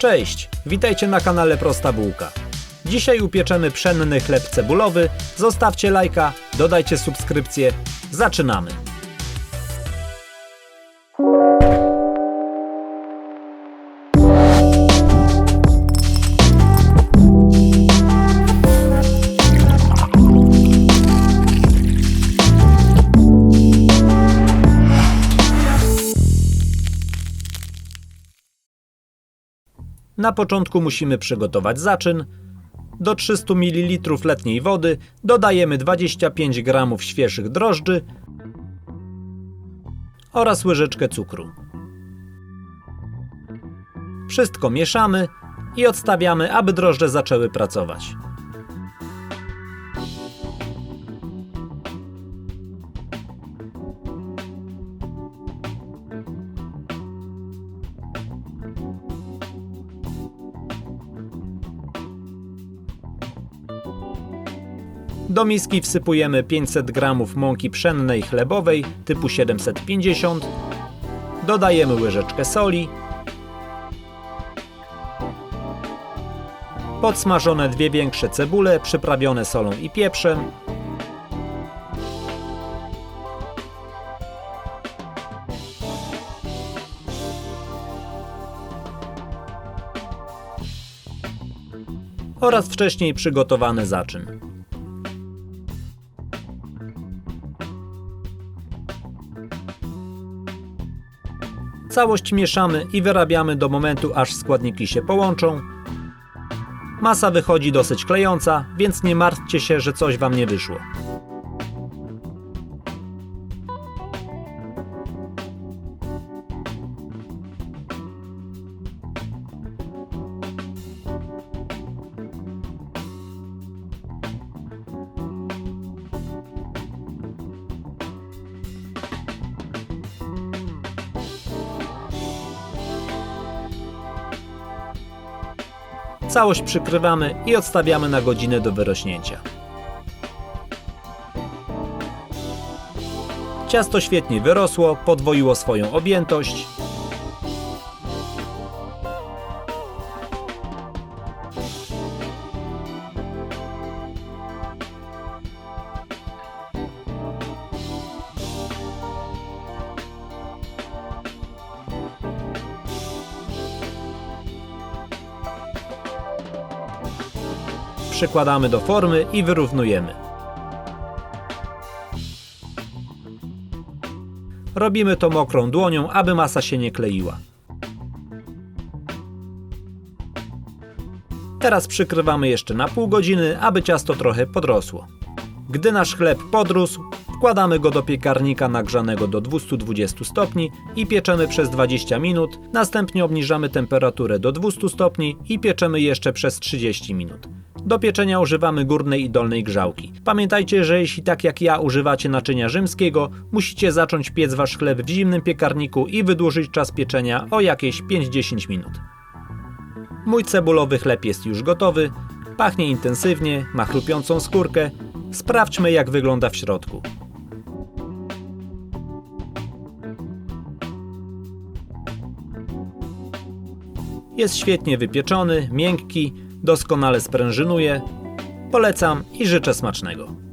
Cześć, witajcie na kanale Prosta Bułka. Dzisiaj upieczemy pszenny chleb cebulowy. Zostawcie lajka, dodajcie subskrypcję. Zaczynamy. Na początku musimy przygotować zaczyn. Do 300 ml letniej wody dodajemy 25 g świeżych drożdży oraz łyżeczkę cukru. Wszystko mieszamy i odstawiamy, aby drożdże zaczęły pracować. Do miski wsypujemy 500 g mąki pszennej chlebowej typu 750. Dodajemy łyżeczkę soli. Podsmażone dwie większe cebule przyprawione solą i pieprzem. Oraz wcześniej przygotowany zaczyn. Całość mieszamy i wyrabiamy do momentu, aż składniki się połączą. Masa wychodzi dosyć klejąca, więc nie martwcie się, że coś Wam nie wyszło. Całość przykrywamy i odstawiamy na godzinę do wyrośnięcia. Ciasto świetnie wyrosło, podwoiło swoją objętość. Przykładamy do formy i wyrównujemy. Robimy to mokrą dłonią, aby masa się nie kleiła. Teraz przykrywamy jeszcze na pół godziny, aby ciasto trochę podrosło. Gdy nasz chleb podrósł, wkładamy go do piekarnika nagrzanego do 220 stopni i pieczemy przez 20 minut. Następnie obniżamy temperaturę do 200 stopni i pieczemy jeszcze przez 30 minut. Do pieczenia używamy górnej i dolnej grzałki. Pamiętajcie, że jeśli tak jak ja używacie naczynia rzymskiego, musicie zacząć piec wasz chleb w zimnym piekarniku i wydłużyć czas pieczenia o jakieś 5-10 minut. Mój cebulowy chleb jest już gotowy, pachnie intensywnie, ma chrupiącą skórkę. Sprawdźmy jak wygląda w środku. Jest świetnie wypieczony, miękki, doskonale sprężynuje. Polecam i życzę smacznego.